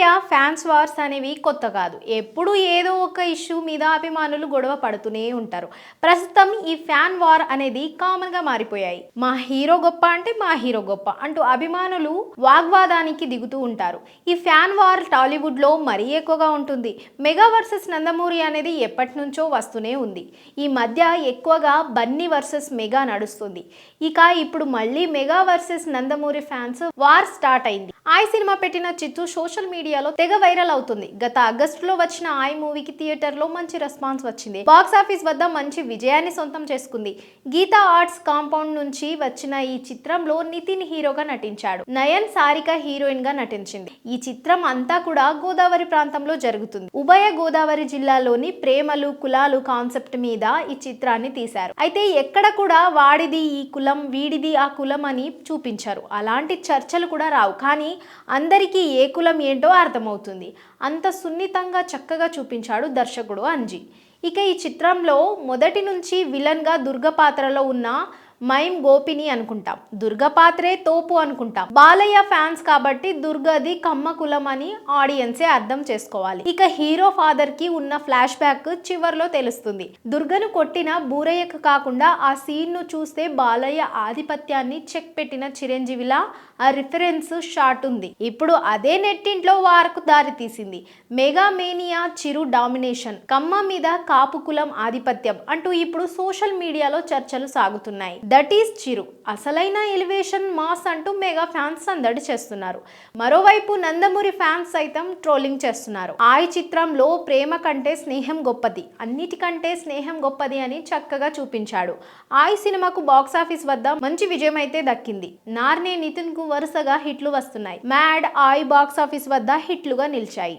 Media fans wars అనేవి కొత్త కాదు. ఎప్పుడు ఏదో ఒక ఇష్యూ మీద అభిమానులు గొడవ పడుతూనే ఉంటారు. ప్రస్తుతం ఈ ఫ్యాన్ వార్ అనేది కామన్గా మారిపోయాయి. మా హీరో గొప్ప అంటే మా హీరో గొప్ప అంటూ అభిమానులు వాగ్వాదానికి దిగుతూ ఉంటారు. ఈ ఫ్యాన్ వార్ టాలీవుడ్లో మరీ ఎక్కువగా ఉంటుంది. మెగా వర్సెస్ నందమూరి అనేది ఎప్పటి నుంచో వస్తూనే ఉంది. ఈ మధ్య ఎక్కువగా బన్నీ వర్సెస్ మెగా నడుస్తుంది. ఇక ఇప్పుడు మళ్ళీ mega versus Nandamuri fans war start అయింది. ఆయ్ సినిమా పెట్టిన చిత్తు సోషల్ మీడియా ఇండియాలో తెగ వైరల్ అవుతుంది. గత ఆగస్టులో వచ్చిన ఆయ్ మూవీకి థియేటర్లో మంచి రెస్పాన్స్ వచ్చింది. బాక్స్ ఆఫీస్ వద్ద మంచి విజయాన్ని సొంతం చేసుకుంది. గీతా ఆర్ట్స్ కాంపౌండ్ నుంచి వచ్చిన ఈ చిత్రంలో నితిన్ హీరోగా నటించాడు. నయన్ సారిక హీరోయిన్గా నటించింది. ఈ చిత్రం అంతా కూడా గోదావరి ప్రాంతంలో జరుగుతుంది. ఉభయ గోదావరి జిల్లాలోని ప్రేమలు కులాలు కాన్సెప్ట్ మీద ఈ చిత్రాన్ని తీశారు. అయితే ఎక్కడ కూడా వాడిది ఈ కులం వీడిది ఆ కులం అని చూపించారు. అలాంటి చర్చలు కూడా రావు. కానీ అందరికీ ఏ కులం ఏంటో అర్థమవుతుంది. అంత సున్నితంగా చక్కగా చూపించాడు దర్శకుడు అంజీ. ఇక ఈ చిత్రంలో మొదటి నుంచి విలన్గా దుర్గ పాత్రలో ఉన్న మైమ్ గోపిని అనుకుంటాం. దుర్గ పాత్రే తోపు అనుకుంటాం. బాలయ్య ఫ్యాన్స్ కాబట్టి దుర్గది కమ్మ కులం అని ఆడియన్సే అర్థం చేసుకోవాలి. ఇక హీరో ఫాదర్కి ఉన్న ఫ్లాష్ బ్యాక్ చివర్లో తెలుస్తుంది. దుర్గను కొట్టిన బూరయ్యకు కాకుండా ఆ సీన్ను చూస్తే బాలయ్య ఆధిపత్యాన్ని చెక్ పెట్టిన చిరంజీవిలా ఆ రిఫరెన్స్ షాట్ ఉంది. ఇప్పుడు అదే నెట్టింట్లో వారకు దారి తీసింది. Mega mania Chiru domination Kamma మీద కాపు కులం ఆధిపత్యం అంటూ ఇప్పుడు సోషల్ మీడియాలో చర్చలు సాగుతున్నాయి. That is Chiru. అసలైన ఎలివేషన్ మాస్ అంటూ మెగా ఫ్యాన్స్ సందడి చేస్తున్నారు. మరోవైపు నందమూరి ఫ్యాన్స్ సైతం ట్రోలింగ్ చేస్తున్నారు. ఆయ్ చిత్రంలో ప్రేమ కంటే స్నేహం గొప్పది. అన్నిటికంటే స్నేహం గొప్పది అని చక్కగా చూపించాడు. ఆయ్ సినిమాకు బాక్స్ ఆఫీస్ వద్ద మంచి విజయం అయితే దక్కింది. నార్నే నితిన్కు వరుసగా హిట్లు వస్తున్నాయి. మ్యాడ్ ఆయ్ బాక్స్ ఆఫీస్ వద్ద హిట్లుగా నిలిచాయి.